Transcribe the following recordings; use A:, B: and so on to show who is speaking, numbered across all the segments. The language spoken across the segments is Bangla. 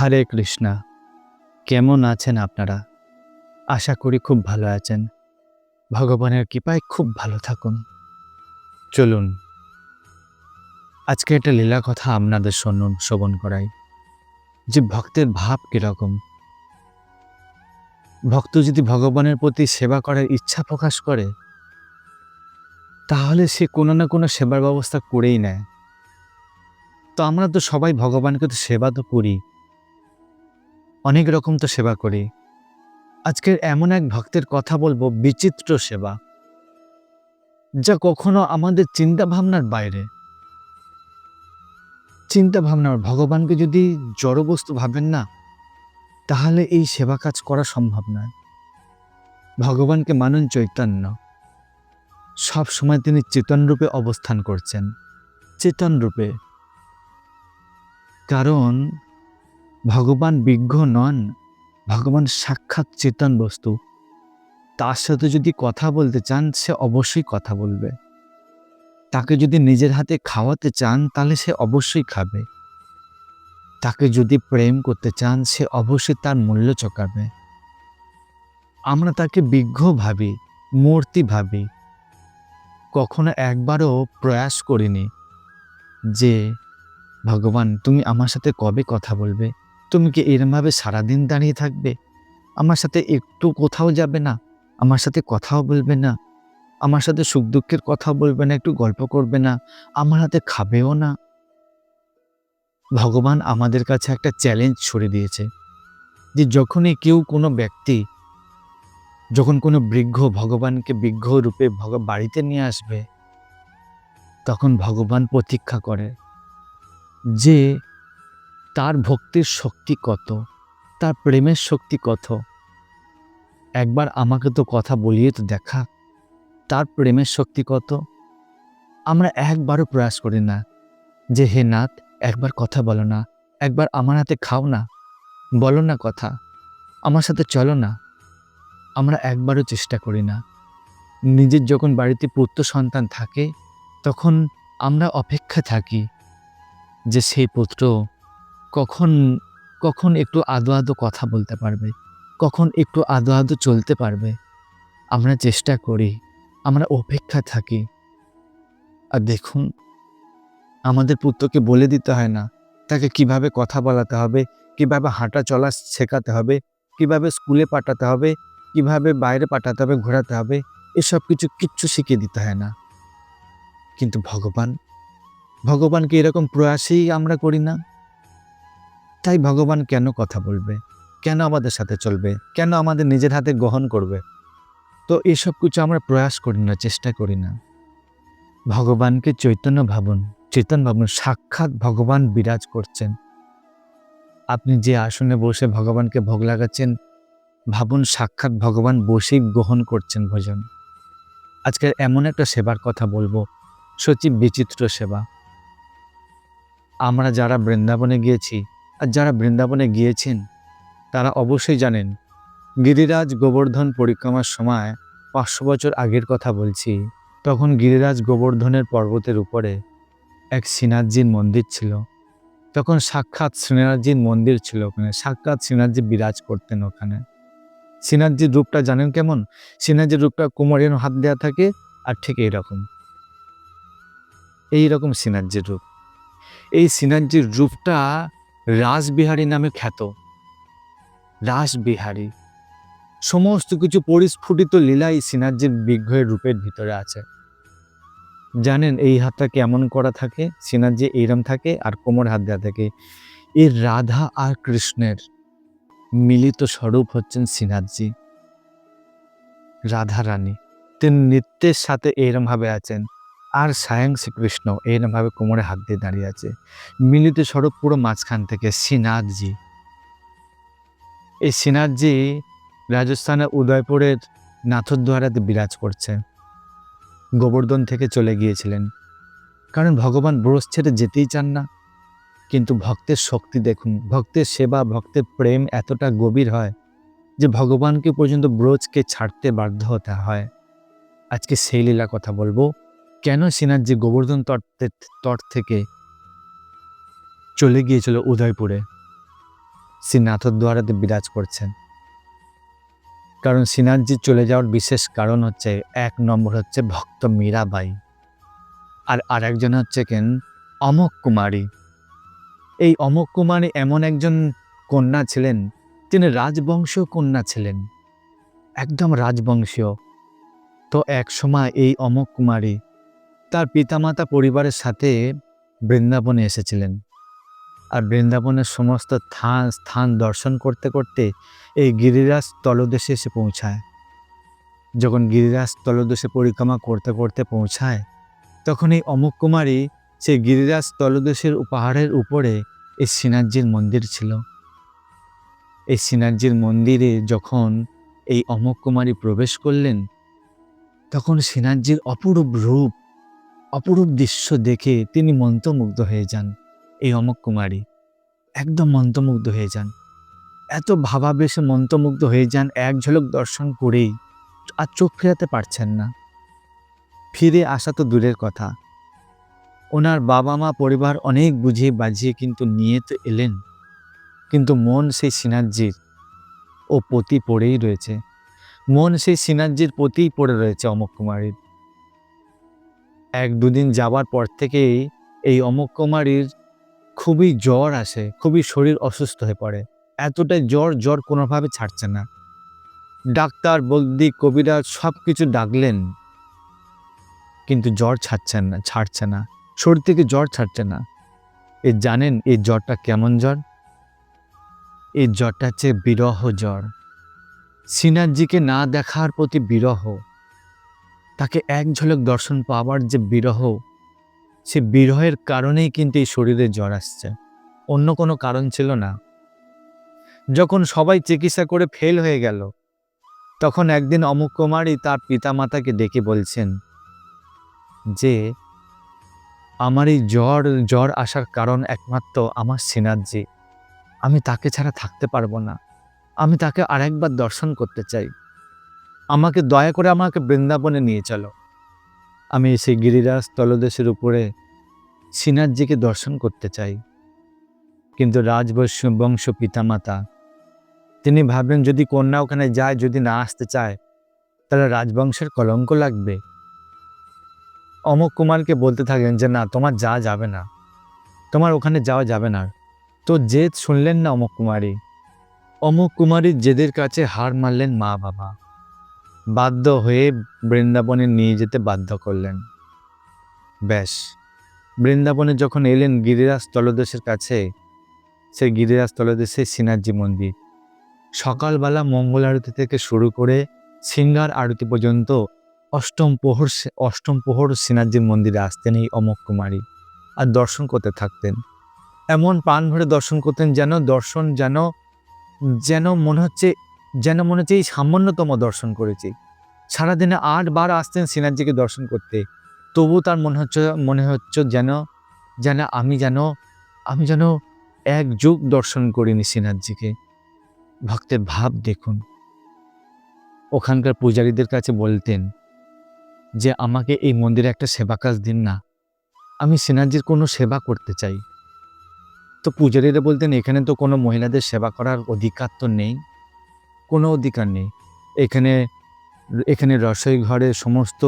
A: হরে কৃষ্ণা। কেমন আছেন আপনারা? আশা করি খুব ভালো আছেন। ভগবানের কৃপায় খুব ভালো থাকুন। চলুন। আজকে একটা লীলা কথা আপনাদের শুনুন, শ্রবণ করাই। যে ভক্তের ভাব কীরকম? ভক্ত যদি ভগবানের প্রতি সেবা করার ইচ্ছা প্রকাশ করে, তাহলে সে কোনো না কোনো সেবার ব্যবস্থা করেই নেয়। তো আমরা তো সবাই ভগবানকে তো সেবা তো করি। অনেক রকম তো সেবা করি। আজকের এমন এক ভক্তের কথা বলব, বিচিত্র সেবা, যা কখনো আমাদের চিন্তা ভাবনার বাইরে। চিন্তা ভাবনার ভগবানকে যদি জড়বস্তু ভাবেন না, তাহলে এই সেবা কাজ করা সম্ভব নয়। ভগবানকে মানুন চৈতন্য। সব সময় তিনি চেতন রূপে অবস্থান করছেন। চেতন রূপে কারণ ভগবান বিজ্ঞ নন, ভগবান সাক্ষাৎ চেতন বস্তু। তার সাথে যদি কথা বলতে চান, সে অবশ্যই কথা বলবে। তাকে যদি নিজের হাতে খাওয়াতে চান, তাহলে সে অবশ্যই খাবে। তাকে যদি প্রেম করতে চান, সে অবশ্যই তার মূল্য চকাবে। আমরা তাকে বিজ্ঞ ভাবি, মূর্তি ভাবি। কখনো একবারও প্রয়াস করিনি যে, ভগবান, তুমি আমার সাথে কবে কথা বলবে? তুমি কি এরমভাবে সারাদিন দাঁড়িয়ে থাকবে? আমার সাথে একটু কোথাও যাবে না। আমার সাথে কথাও বলবে না। আমার সাথে সুখ দুঃখের কথা বলবে না, একটু গল্প করবে না। আমার হাতে খাবেও না। ভগবান আমাদের কাছে একটা চ্যালেঞ্জ ছড়ে দিয়েছে যে যখনই কেউ কোনো ব্যক্তি, যখন কোনো বৃদ্ধ ভগবানকে বৃদ্ধ রূপে বাড়িতে নিয়ে আসবে, তখন ভগবান প্রতীক্ষা করে যে তার ভক্তির শক্তি কত? তার প্রেমের শক্তি কত? একবার আমাকে তো কথা বলিয়ে তো দেখা। তার প্রেমের শক্তি কত? আমরা একবারও প্রয়াস করি না যে, হে নাথ, একবার কথা বলো না। একবার আমার হাতে খাও না। বলো না কথা। আমার সাথে চলো না। আমরা একবারও চেষ্টা করি না। নিজের যখন বাড়িতে পুত্র সন্তান থাকে, তখন আমরা অপেক্ষা থাকি যে, সেই পুত্র কখন কখন একটু আদো আদো কথা বলতে পারবে? কখন একটু আদো আদো চলতে পারবে? আমরা চেষ্টা করি, আমরা অপেক্ষা থাকি। আর দেখুন, আমাদের পুত্রকে বলে দিতে হয় না। তাকে কীভাবে কথা বলাতে হবে? কীভাবে হাঁটা চলা শেখাতে হবে? কীভাবে স্কুলে পাঠাতে হবে? কীভাবে বাইরে পাঠাতে হবে, ঘোরাতে হবে? এসব কিছু কিচ্ছু শিখিয়ে দিতে হয় না। কিন্তু ভগবান, ভগবানকে এরকম প্রয়াসেই আমরা করি না। তাই ভগবান কেন কথা বলবে? কেন আমাদের সাথে চলবে? কেন আমাদের নিজের হাতে গ্রহণ করবে? তো এসব কিছু আমরা প্রয়াস করি না, চেষ্টা করি না। ভগবানকে চৈতন্য ভাবুন চৈতন্য ভাবুন, সাক্ষাৎ ভগবান বিরাজ করছেন। আপনি যে আসনে বসে ভগবানকে ভোগ লাগাচ্ছেন, ভাবুন সাক্ষাৎ ভগবান বসেই গ্রহণ করছেন ভোজন। আজকে এমন একটা সেবার কথা বলব, সচিব বিচিত্র সেবা। আমরা যারা বৃন্দাবনে গিয়েছি আর যারা বৃন্দাবনে গিয়েছেন, তারা অবশ্যই জানেন, গিরিরাজ গোবর্ধন পরিক্রমার সময় পাঁচশো বছর আগের কথা বলছি। তখন গিরিরাজ গোবর্ধনের পর্বতের উপরে এক শ্রীনাথজির মন্দির ছিল। তখন সাক্ষাৎ শ্রীনাথজির মন্দির ছিল ওখানে। সাক্ষাৎ শ্রীনাথজি বিরাজ করতেন ওখানে। শ্রীনাথজির রূপটা জানেন কেমন? শ্রীনাথজির রূপটা কোমরের হাত দেওয়া থাকে আর ঠিক এইরকম। এইরকম শ্রীনাথজির রূপ। এই শ্রীনাথজির রূপটা রাসবিহারী নামে খ্যাত। রাসবিহারী। সমস্ত কিছু পরিস্ফুটিত লীলা এই শ্রীনাথজির বিগ্রহের রূপের ভিতরে আছে। জানেন, এই হাতটা কেমন করা থাকে? শ্রীনাথজি এইরম থাকে আর কোমর হাত দেওয়া থাকে। এই রাধা আর কৃষ্ণের মিলিত স্বরূপ হচ্ছেন শ্রীনাথজি রাধা রানী। তিনি নৃত্যের সাথে এইরমভাবে আছেন। আর স্বয়ং শ্রীকৃষ্ণ এইরমভাবে কোমরে হাত দিয়ে দাঁড়িয়ে আছে। মিলিত স্বরূপ পুরো মাঝখান থেকে শ্রীনাথজি এই শ্রীনাথজি রাজস্থানের উদয়পুরের নাথদ্বারাতে বিরাজ করছে। গোবর্ধন থেকে চলে গিয়েছিলেন। কারণ ভগবান ব্রজ ছেড়ে যেতেই চান না। কিন্তু ভক্তের শক্তি দেখুন, ভক্তের সেবা, ভক্তের প্রেম এতটা গভীর হয় যে ভগবানকে পর্যন্ত ব্রজকে ছাড়তে বাধ্য হতে হয়। আজকে সেই লীলা কথা বলব। কেন শ্রীনাথজি গোবর্ধন তট তট থেকে চলে গিয়েছিল উদয়পুরে? শ্রীনাথর দ্বারাতে বিরাজ করছেন। কারণ শ্রীনাথজি চলে যাওয়ার বিশেষ কারণ হচ্ছে, এক নম্বর হচ্ছে ভক্ত মীরাবাই। আর আরেকজন হচ্ছে কেন? অমক কুমারী। এই অমক কুমারী এমন একজন কন্যা ছিলেন, তিনি রাজবংশীয় কন্যা ছিলেন। একদম রাজবংশীয়। তো এক সময় এই অমক কুমারী তার পিতামাতা পরিবারের সাথে বৃন্দাবনে এসেছিলেন। আর বৃন্দাবনের সমস্ত স্থান স্থান দর্শন করতে করতে এই গিরিরাজ তলদেশে এসে পৌঁছায়। যখন গিরিরাজ তলদেশে পরিক্রমা করতে করতে পৌঁছায়, তখন এই অমুক কুমারী সেই গিরিরাজ তলদেশের পাহাড়ের উপরে এই শ্রীনাথজির মন্দির ছিল। এই শ্রীনাথজির মন্দিরে যখন এই অমুক কুমারী প্রবেশ করলেন, তখন শ্রীনাথজির অপরূপ রূপ অপরূপ দৃশ্য দেখে তিনি মন্ত্রমুগ্ধ হয়ে যান। এই অমক কুমারী একদম মন্ত্রমুগ্ধ হয়ে যান। এত ভাবাবেশে মন্ত্রমুগ্ধ হয়ে যান, এক ঝলক দর্শন করেই আর চোখ ফেরাতে পারছেন না। ফিরে আসা তো দূরের কথা। ওনার বাবা মা পরিবার অনেক বুঝিয়ে বাজিয়ে কিন্তু নিয়ে তো এলেন। কিন্তু মন সেই সিনাজ্জির ও পতি পড়েই রয়েছে। মন সেই সিনাজ্জির পতিই পড়ে রয়েছে অমক কুমারীর। এক দুদিন যাবার পর থেকেই এই অমক কুমারীর খুবই জ্বর আসে, খুবই শরীর অসুস্থ হয়ে পড়ে। এতটাই জ্বর জ্বর কোনোভাবে ছাড়ছে না। ডাক্তার, বলদি, কবিরা সব কিছু ডাকলেন, কিন্তু জ্বর ছাড়ছেন না, ছাড়ছে না। শরীর থেকে জ্বর ছাড়ছে না। এ জানেন এই জ্বরটা কেমন জ্বর? এই জ্বরটা হচ্ছে বিরহ জ্বর। সিনাজিকে না দেখার প্রতি বিরহ। তাকে এক ঝলক দর্শন পাওয়ার যে বিরহ, সে বিরহের কারণেই কিন্তু এই শরীরে জ্বর আসছে। অন্য কোনো কারণ ছিল না। যখন সবাই চিকিৎসা করে ফেল হয়ে গেল, তখন একদিন অমুক কুমারী তার পিতামাতাকে ডেকে বলছেন, যে, আমার এই জ্বর জ্বর আসার কারণ একমাত্র আমার সিনাজি আমি তাকে ছাড়া থাকতে পারব না। আমি তাকে আরেকবার দর্শন করতে চাই। আমাকে দয়া করে আমাকে বৃন্দাবনে নিয়ে চলো। আমি সেই গিরিরাজ তলদেশের উপরে সিনাজ্জিকে দর্শন করতে চাই। কিন্তু রাজবংশ বংশ পিতামাতা, তিনি ভাবলেন যদি কন্যা ওখানে যায়, যদি না আসতে চায়, তাহলে রাজবংশের কলঙ্ক লাগবে। অমক কুমারকে বলতে থাকলেন যে, না, তোমার যা যাবে না। তোমার ওখানে যাওয়া যাবে না। তো জেদ শুনলেন না অমক কুমারী? অমক কুমারীর জেদের কাছে হার মারলেন মা বাবা বাধ্য হয়ে বৃন্দাবনে নিয়ে যেতে বাধ্য করলেন। ব্যাস, বৃন্দাবনে যখন এলেন গিরিরাজ তলদেশের কাছে সেই গিরিরাজ তলদেশে সিনাজি মন্দির। সকালবেলা মঙ্গল আরতি থেকে শুরু করে সিঙ্গার আরতি পর্যন্ত অষ্টম প্রহর অষ্টম প্রহর সিনাজির মন্দিরে আসতেন এই অমক কুমারী আর দর্শন করতে থাকতেন। এমন প্রাণ ভরে দর্শন করতেন যেন দর্শন যেন যেন মনে হচ্ছে যেন মনে হচ্ছে এই সামান্যতম দর্শন করেছি। সারাদিনে আটবার আসতেন সিনাজিকে দর্শন করতে। তবু তার মনে হচ্ছে মনে হচ্ছে যেন যেন আমি যেন আমি যেন এক যুগ দর্শন করিনি সিনাজিকে ভক্তের ভাব দেখুন। ওখানকার পূজারীদের কাছে বলতেন যে, আমাকে এই মন্দিরে একটা সেবা কাজ দিন না। আমি সিনাজির কোনো সেবা করতে চাই। তো পূজারীরা বলতেন, এখানে তো কোনো মহিলাদের সেবা করার অধিকার তো নেই। কোনো অধিকার নেই। এখানে এখানে রসই ঘরে সমস্ত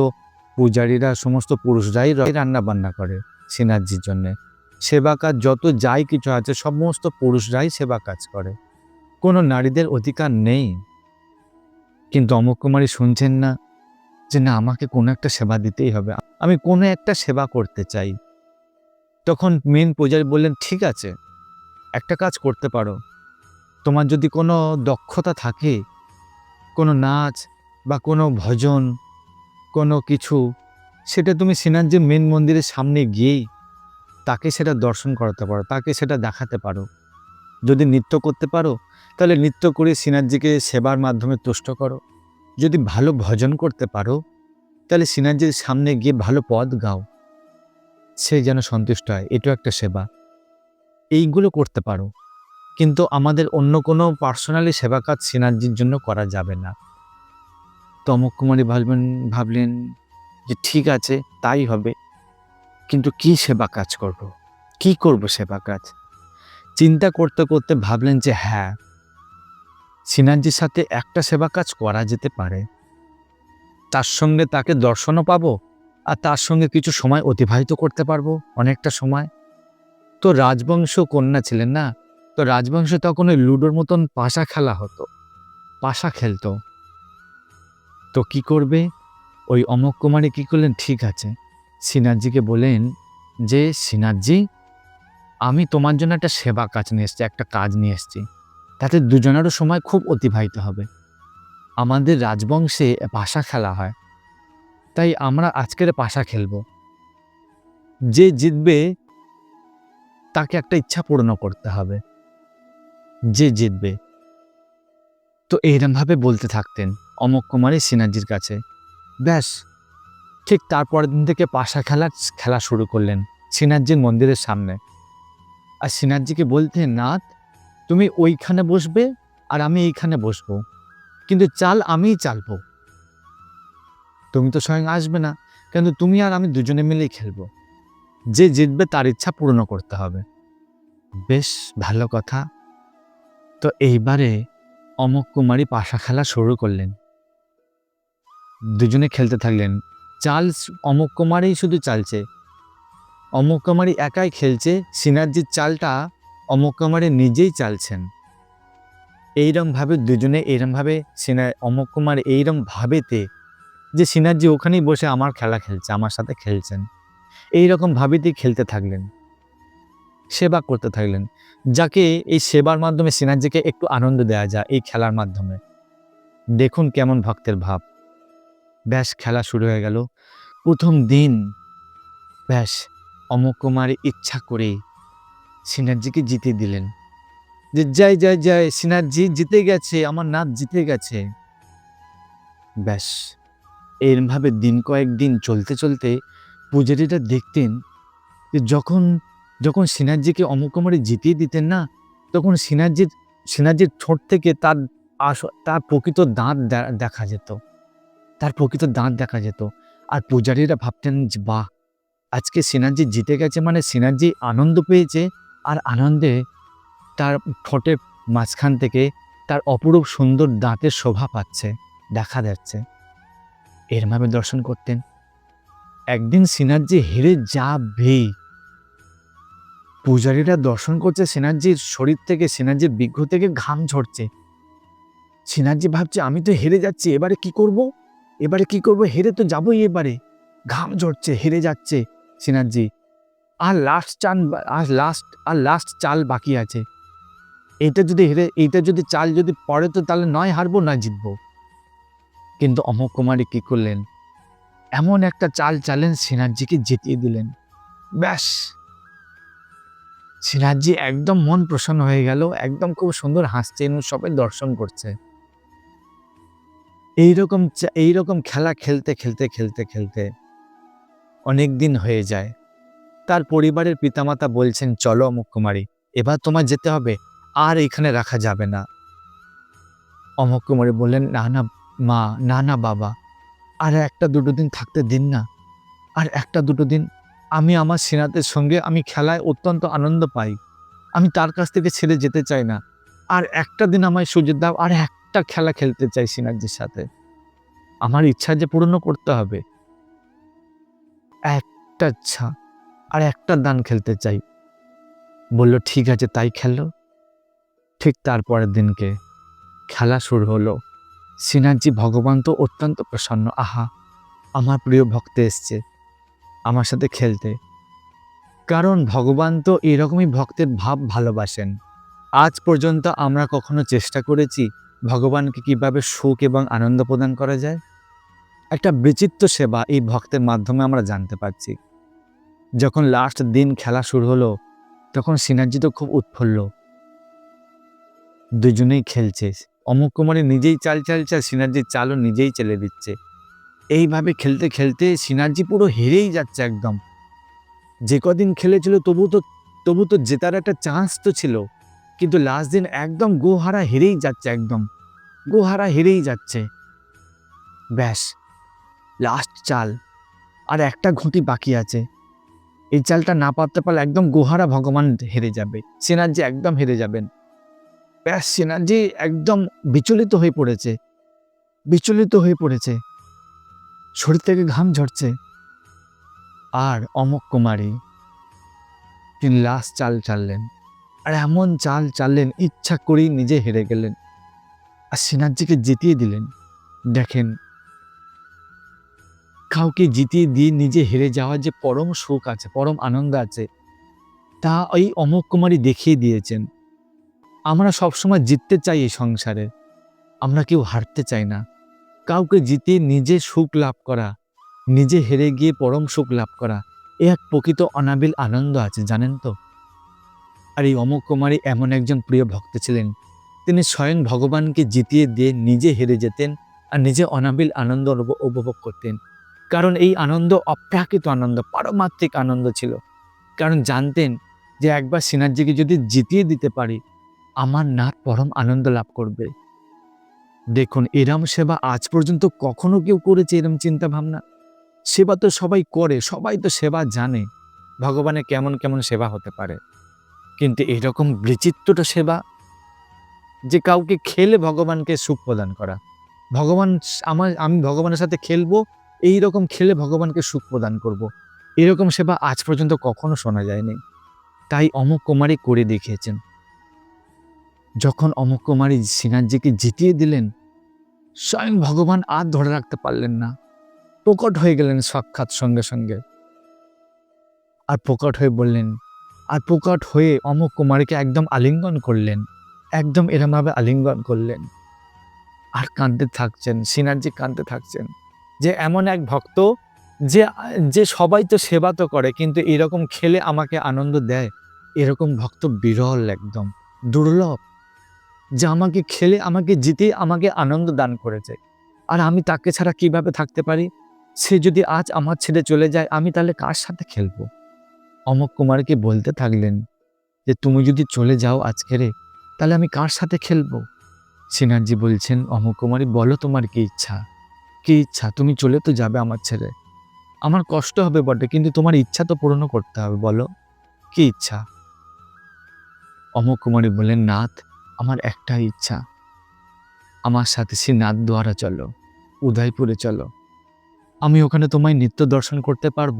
A: পূজারীরা, সমস্ত পুরুষরাই রান্না বান্না করে সিনাজির জন্যে। সেবা কাজ, যত যাই কিছু আছে, সমস্ত পুরুষরাই সেবা কাজ করে। কোনো নারীদের অধিকার নেই। কিন্তু অমুক কুমারী শুনছেন না যে, না, আমাকে কোনো একটা সেবা দিতেই হবে। আমি কোনো একটা সেবা করতে চাই। তখন মেন পূজারী বললেন, ঠিক আছে, একটা কাজ করতে পারো। তোমার যদি কোনো দক্ষতা থাকে, কোনো নাচ বা কোনো ভজন, কোনো কিছু, সেটা তুমি সিনাজ্জির মেন মন্দিরের সামনে গিয়েই তাকে সেটা দর্শন করাতে পারো, তাকে সেটা দেখাতে পারো। যদি নৃত্য করতে পারো, তাহলে নৃত্য করে সিনাজ্জিকে সেবার মাধ্যমে তুষ্ট করো। যদি ভালো ভজন করতে পারো, তাহলে সিনাজ্জির সামনে গিয়ে ভালো পদ গাও। সে যেন সন্তুষ্ট হয়, এটাও একটা সেবা। এইগুলো করতে পারো। কিন্তু আমাদের অন্য কোনো পার্সোনালি সেবা কাজ সিনার্জির জন্য করা যাবে না। তমক কুমারী ভাবলেন ভাবলেন যে ঠিক আছে, তাই হবে। কিন্তু কি সেবা কাজ করব? কি করব সেবা কাজ? চিন্তা করতে করতে ভাবলেন যে হ্যাঁ সিনার্জির সাথে একটা সেবা কাজ করা যেতে পারে। তার সঙ্গে তাকে দর্শনও পাবো আর তার সঙ্গে কিছু সময় অতিবাহিত করতে পারব, অনেকটা সময়। তো রাজবংশ কন্যা ছিলেন না তো রাজবংশে তখন ওই লুডোর মতন পাশা খেলা হতো। পাশা খেলতো। তো কি করবে? ওই অমক কুমারী কী করলেন? ঠিক আছে। সিনার্জিকে বলেন যে সিনার্জি আমি তোমার জন্য একটা সেবা কাজ নিয়ে এসছি, একটা কাজ নিয়ে এসছি। তাতে দুজনেরও সময় খুব অতিবাহিত হবে। আমাদের রাজবংশে পাশা খেলা হয়। তাই আমরা আজকের পাশা খেলব। যে জিতবে, তাকে একটা ইচ্ছা পূর্ণ করতে হবে। যে জিতবে। তো এইরমভাবে বলতে থাকতেন অমক কুমারী সিনার্জির কাছে। ব্যাস, ঠিক তারপরের দিন থেকে পাশা খেলা খেলা শুরু করলেন সিনার্জির মন্দিরের সামনে। আর সিনার্জিকে বলতেন, নাথ, তুমি ওইখানে বসবে আর আমি এইখানে বসবো। কিন্তু চাল আমিই চালবো। তুমি তো স্বয়ং আসবে না, কিন্তু তুমি আর আমি দুজনে মিলেই খেলব। যে জিতবে তার ইচ্ছা পূর্ণ করতে হবে। বেশ, ভালো কথা। তো এইবারে অমক কুমারী পাশা খেলা শুরু করলেন। দুজনে খেলতে থাকলেন। চাল অমক কুমারী শুধু চালছে। অমক কুমারী একাই খেলছে, সিনার্জির চালটা অমক কুমারী নিজেই চালছেন। এইরমভাবে দুজনে এইরমভাবে সিনা, অমক কুমার এইরম ভাবেতে যে সিনার্জি ওখানেই বসে আমার খেলা খেলছে, আমার সাথে খেলছেন। এই রকম ভাবেতেই খেলতে থাকলেন। সেবা করতে থাকলেন, যাকে এই সেবার মাধ্যমে সিনার্জিকে একটু আনন্দ দেওয়া যায় এই খেলার মাধ্যমে। দেখুন কেমন ভক্তের ভাব। ব্যাস, খেলা শুরু হয়ে গেল। প্রথম দিন। ব্যাস, অমক কুমারী ইচ্ছা করে সিনার্জিকে জিতে দিলেন। যে যাই জয় যাই সিনার্জি জিতে গেছে, আমার নাচ জিতে গেছে। ব্যাস এরভাবে দিন কয়েক দিন চলতে চলতে পূজারীরা দেখতেন যে যখন যখন সিনার্জিকে অমুক কুমারী জিতিয়ে দিতেন না, তখন সিনার্জির সিনার্জির ঠোঁট থেকে তার আস, তার প্রকৃত দাঁত দেখা যেত। তার প্রকৃত দাঁত দেখা যেত। আর পূজারীরা ভাবতেন যে, বাহ, আজকে সিনার্জি জিতে গেছে মানে সিনার্জি আনন্দ পেয়েছে। আর আনন্দে তার ঠোঁটের মাঝখান থেকে তার অপরূপ সুন্দর দাঁতের শোভা পাচ্ছে, দেখা যাচ্ছে। এরভাবে দর্শন করতেন। একদিন সিনার্জি হেরে যা যাবেই পূজারীরা দর্শন করছে সিনার্জির শরীর থেকে, সিনার্জির বিঘ্ন থেকে ঘাম ঝরছে। সিনার্জি ভাবছে, আমি তো হেরে যাচ্ছি, এবারে কি করব? এবারে কি করব? হেরে তো যাবই এবারে। ঘাম ঝরছে, হেরে যাচ্ছে সিনার্জি। আর লাস্ট চান আর লাস্ট আর লাস্ট চাল বাকি আছে। এইটা যদি হেরে, এইটা যদি চাল যদি পড়ে তো তাহলে নয় হারবো, নয় জিতবো। কিন্তু অমক কুমারী কী করলেন? এমন একটা চাল চালেন সিনার্জিকে জিতিয়ে দিলেন। ব্যাস সিনার্জি একদম মন প্রসন্ন হয়ে গেল, একদম খুব সুন্দর হাসছেন সবাই দর্শন করছে। এইরকম এইরকম খেলা খেলতে খেলতে খেলতে খেলতে অনেক দিন হয়ে যায়। তার পরিবারের পিতামাতা বলছেন, চলো অমুক কুমারী এবার তোমার যেতে হবে, আর এখানে রাখা যাবে না। অমক কুমারী বললেন, না না, মা, না না বাবা, আর একটা দুটো দিন থাকতে দিন না, আর একটা দুটো দিন আমি আমার সিনাতের সঙ্গে আমি খেলায় অত্যন্ত আনন্দ পাই। আমি তার কাছ থেকে ছেড়ে যেতে চাই না। আর একটা দিন আমায় সুযোগ দাও, আর একটা খেলা খেলতে চাই সিনার্জির সাথে। আমার ইচ্ছা যে পূর্ণ করতে হবে। একটা ইচ্ছা, আর একটা দান খেলতে চাই। বলল, ঠিক আছে, তাই খেলো। ঠিক তারপরের দিনকে খেলা শুরু হলো। সিনার্জি ভগবান তো অত্যন্ত প্রসন্ন। আহা, আমার প্রিয় ভক্ত এসছে। আমার সাথে খেলতে। কারণ ভগবান তো এরকমই ভক্তের ভাব ভালোবাসেন। আজ পর্যন্ত আমরা কখনো চেষ্টা করেছি ভগবানকে কীভাবে সুখ এবং আনন্দ প্রদান করা যায়। একটা বিচিত্র সেবা এই ভক্তের মাধ্যমে আমরা জানতে পারছি। যখন লাস্ট দিন খেলা শুরু হলো, তখন সিনার্জি তো খুব উৎফুল্ল। দুজনেই খেলছে। অমুক কুমারী নিজেই চাল চালছে আর সিনার্জির চালও নিজেই চেলে দিচ্ছে। এইভাবে খেলতে খেলতে সিনার্জি পুরো হেরেই যাচ্ছে একদম। যে কদিন খেলেছিল তবু তো তবু তো জেতার একটা চান্স তো ছিল। কিন্তু লাস্ট দিন একদম গোহারা হেরেই যাচ্ছে একদম। গোহারা হেরেই যাচ্ছে। ব্যাস লাস্ট চাল। আর একটা ঘুঁটি বাকি আছে। এই চালটা না পারতে পারলে একদম গুহারা ভগবান হেরে যাবে। সিনাজি একদম হেরে যাবেন। ব্যাস সিনাজি একদম বিচলিত হয়ে পড়েছে। বিচলিত হয়ে পড়েছে। শরীর থেকে ঘাম ঝরছে। আর অমক কুমারী তিনি লাশ চাল চাললেন। আর এমন চাল চাললেন, ইচ্ছা করেই নিজে হেরে গেলেন। আর সিনাজিকে জিতিয়ে দিলেন। দেখেন, কাউকে জিতিয়ে দিয়ে নিজে হেরে যাওয়ার যে পরম সুখ আছে, পরম আনন্দ আছে, তা ওই অমক কুমারী দেখিয়ে দিয়েছেন। আমরা সবসময় জিততে চাই এই সংসারে। আমরা কেউ হারতে চাই না। কাউকে জিতিয়ে নিজে সুখ লাভ করা, নিজে হেরে গিয়ে পরম সুখ লাভ করা, এ এক প্রকৃত অনাবিল আনন্দ আছে, জানেন তো? আর এই অমক কুমারী এমন একজন প্রিয় ভক্ত ছিলেন। তিনি স্বয়ং ভগবানকে জিতিয়ে দিয়ে নিজে হেরে যেতেন আর নিজে অনাবিল আনন্দ উপভোগ করতেন। কারণ এই আনন্দ অপ্রাকৃত আনন্দ, পারমাত্রিক আনন্দ ছিল। কারণ জানতেন যে একবার সিনার্জিকে যদি জিতিয়ে দিতে পারি, আমার নাথ পরম আনন্দ লাভ করবে। দেখুন, এরম সেবা আজ পর্যন্ত কখনো কেউ করেছে এরম চিন্তা ভাবনা সেবা তো সবাই করে, সবাই তো সেবা জানে। ভগবানের কেমন কেমন সেবা হতে পারে। কিন্তু এরকম বিচিত্রটা সেবা যে কাউকে খেলে ভগবানকে সুখ প্রদান করা। ভগবান আমার, আমি ভগবানের সাথে খেলব এই রকম খেলে ভগবানকে সুখ প্রদান করব। এরকম সেবা আজ পর্যন্ত কখনো শোনা যায়নি। তাই অমুক কুমারী করে দেখিয়েছেন। যখন অমুক কুমারী সিনাজিকে জিতিয়ে দিলেন, স্বয়ং ভগবান আর ধরে রাখতে পারলেন না। প্রকট হয়ে গেলেন সাক্ষাৎ সঙ্গে সঙ্গে। আর প্রকট হয়ে বললেন, আর প্রকট হয়ে অমুক কুমারীকে একদম আলিঙ্গন করলেন, একদম এরমভাবে আলিঙ্গন করলেন। আর কাঁদতে থাকছেন সিনার্জি কাঁদতে থাকছেন, যে এমন এক ভক্ত, যে যে সবাই তো সেবা তো করে, কিন্তু এরকম খেলে আমাকে আনন্দ দেয়, এরকম ভক্ত বিরল একদম, দুর্লভ। যে আমাকে খেলে, আমাকে জিতে, আমাকে আনন্দ দান করেছে। আর আমি তাকে ছাড়া কীভাবে থাকতে পারি? সে যদি আজ আমার ছেড়ে চলে যায়, আমি তাহলে কার সাথে খেলব? অমক কুমারকে বলতে থাকলেন যে, তুমি যদি চলে যাও আজকেরে তাহলে আমি কার সাথে খেলব? সিনার্জি বলছেন, অমক কুমারী, বলো তোমার কি ইচ্ছা? কি ইচ্ছা? তুমি চলে তো যাবে আমার ছেড়ে। আমার কষ্ট হবে বটে, কিন্তু তোমার ইচ্ছা তো পূরণ করতে হবে, বলো। কি ইচ্ছা? অমক কুমারী বললেন, নাথ আমার একটা ইচ্ছা। আমার সাথে সে নাথ দ্বারা চলো, উদয়পুরে চলো। আমি ওখানে তোমায় নিত্য দর্শন করতে পারব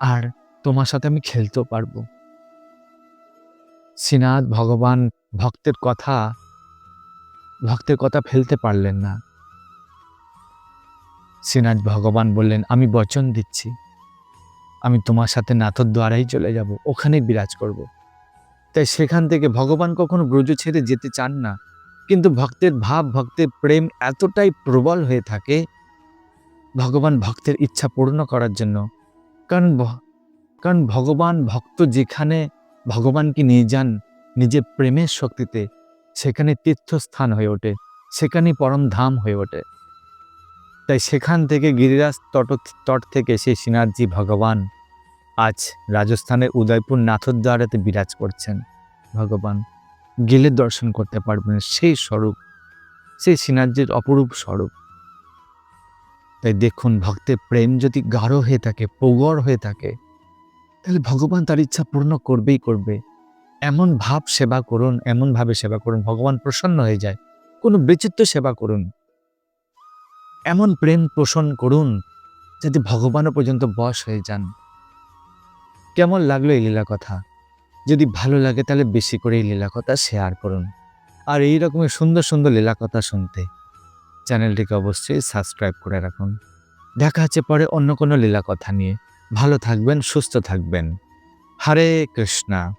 A: আর তোমার সাথে আমি খেলতেও পারব। শ্রীনাথ ভগবান ভক্তের কথা ভক্তের কথা ফেলতে পারলেন না। শ্রীনাথ ভগবান বললেন, আমি বচন দিচ্ছি। আমি তোমার সাথে নাথর দ্বারাই চলে যাব, ওখানেই বিরাজ করব। তাই সেখান থেকে ভগবান কখনো ব্রজ ছেড়ে যেতে চান না। কিন্তু ভক্তের ভাব, ভক্তের প্রেম এতটাই প্রবল হয়ে থাকে ভগবান ভক্তের ইচ্ছা পূর্ণ করার জন্য। কারণ কারণ ভগবান ভক্ত যেখানে ভগবানকে নিয়ে যান নিজের প্রেমের শক্তিতে, সেখানে তীর্থস্থান হয়ে ওঠে, সেখানেই পরম ধাম হয়ে ওঠে। তাই সেখান থেকে গিরিরাজ তট তট থেকে সেই সিনার্জি ভগবান আজ রাজস্থানের উদয়পুর নাথদ্বারাতে বিরাজ করছেন ভগবান। গেলে দর্শন করতে পারবেন সেই স্বরূপ, সেই সিনার্জির অপরূপ স্বরূপ। তাই দেখুন, ভক্তের প্রেম যদি গাঢ় হয়ে থাকে প্রগড় হয়ে থাকে, তাহলে ভগবান তার ইচ্ছা পূর্ণ করবেই করবে। এমন ভাব সেবা করুন, এমন ভাবে সেবা করুন, ভগবান প্রসন্ন হয়ে যায়, কোনো বিচিত্র সেবা করুন। এমন প্রেম পোষণ করুন, যাতে ভগবানও পর্যন্ত বশ হয়ে যান। কেমন লাগল এই লীলা কথা? যদি ভালো লাগে তাহলে বেশি করে এই লীলা কথা শেয়ার করুন। আর এই রকমের সুন্দর সুন্দর লীলা কথা শুনতে চ্যানেলটিকে অবশ্যই সাবস্ক্রাইব করে রাখুন। দেখা হচ্ছে পরে অন্য কোনো লীলা কথা নিয়ে। ভালো থাকবেন, সুস্থ থাকবেন। হরে কৃষ্ণা।